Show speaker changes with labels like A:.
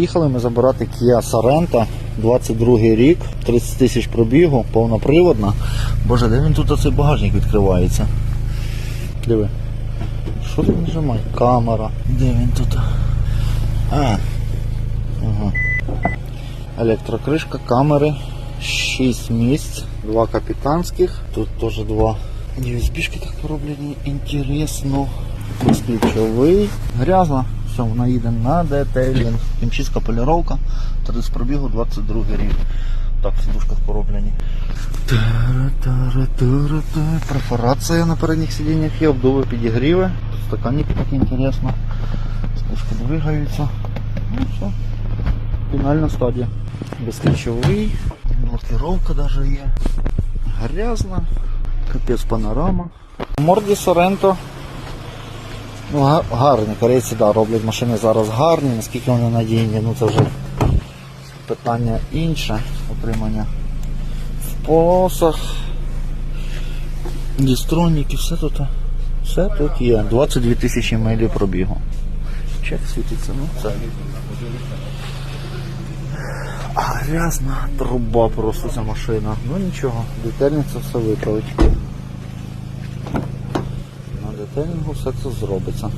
A: Їхали ми забирати Kia Sorento, 22 рік, 30 тисяч пробігу, повноприводна. Боже, де він тут оцей багажник відкривається? Диви. Що тут нажимає? Камера. Де він тут? А. Ага. Електрокришка, камери, 6 місць, 2 капітанських, тут теж два USB-шки так пороблені, інтересно. Безключовий, грязно, все, вона їде на детейлінг. Хімчистка поліровка, 30 пробігу, 22 рік. Так, в сидушках пороблені. Перфорація на передніх сидіннях є, обдуви підігріви. Стаканники такі інтересно. Спушки двигаються. Ну все. Фінальна стадія. Безключовий, блокировка даже є. Грязна, капець панорама. Морді Соренто. Ну, гарні, корейці да, роблять машини зараз гарні, наскільки вони надійні, ну це вже питання інше отримання в полосах. Дістроніки, все тут. Все тут є. 22 тисячі милі пробігу. Чек світиться, ну це. Грязна труба просто ця машина. Ну нічого, детельно це все виправить. На все це зробиться.